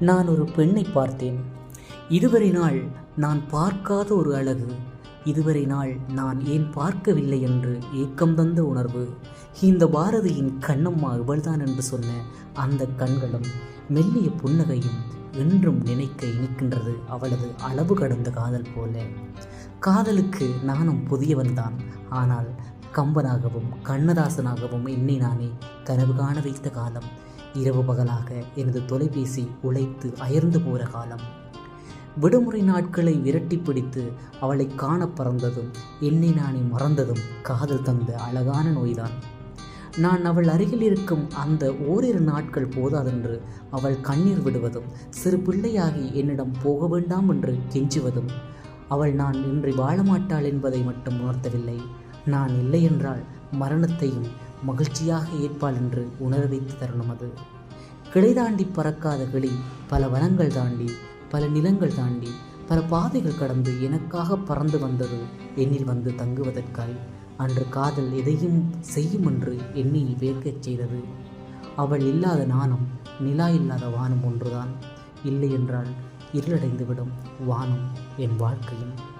நான் ஒரு பெண்ணை பார்த்தேன். இதுவரை நாள் நான் பார்க்காத ஒரு அழகு. இதுவரை நாள் நான் ஏன் பார்க்கவில்லை என்று ஏக்கம் தந்த உணர்வு. இந்த பாரதியின் கண்ணம்மா இவள்தான் என்று சொன்ன அந்த கண்களும் மெல்லிய புன்னகையும் என்றும் நினைக்க இனிக்கின்றது அவளது அளவு கடந்த காதல் போல. காதலுக்கு நானும் புதியவன்தான் ஆனால் கம்பனாகவும் கண்ணதாசனாகவும் என்னை நானே கனவு காண வைத்த காலம் இரவு பகலாக எனது தொலைபேசி உழைத்து அயர்ந்து போகிற காலம். விடுமுறை நாட்களை விரட்டி பிடித்து அவளை காண பறந்ததும் என்னை நானே மறந்ததும் காதல் தந்த அழகான நோய்தான். நான் அவள் அருகில் இருக்கும் அந்த ஓரிரு நாட்கள் போதாதென்று அவள் கண்ணீர் விடுவதும் சிறு பிள்ளையாகி என்னிடம் போக வேண்டாம் என்று கெஞ்சுவதும் அவள் நான் இன்றி வாழமாட்டாள் என்பதை மட்டும் உணர்த்தவில்லை. நான் இல்லை என்றால் மரணத்தையும் மகிழ்ச்சியாக ஏற்பாள் என்று உணர வைத்த தருணம் அது. கிளை தாண்டி பறக்காத கிளி பல வனங்கள் தாண்டி பல நிலங்கள் தாண்டி பல பாதைகள் கடந்து எனக்காக பறந்து வந்தது என்னில் வந்து தங்குவதற்காய். அன்று காதல் எதையும் செய்யும் என்று எண்ணில் வேர்க்கச் செய்தது. அவள் இல்லாத நானும் நிலா இல்லாத வானம் ஒன்றுதான். இல்லை என்றால் இருளடைந்துவிடும் வானம் என் வாழ்க்கையும்.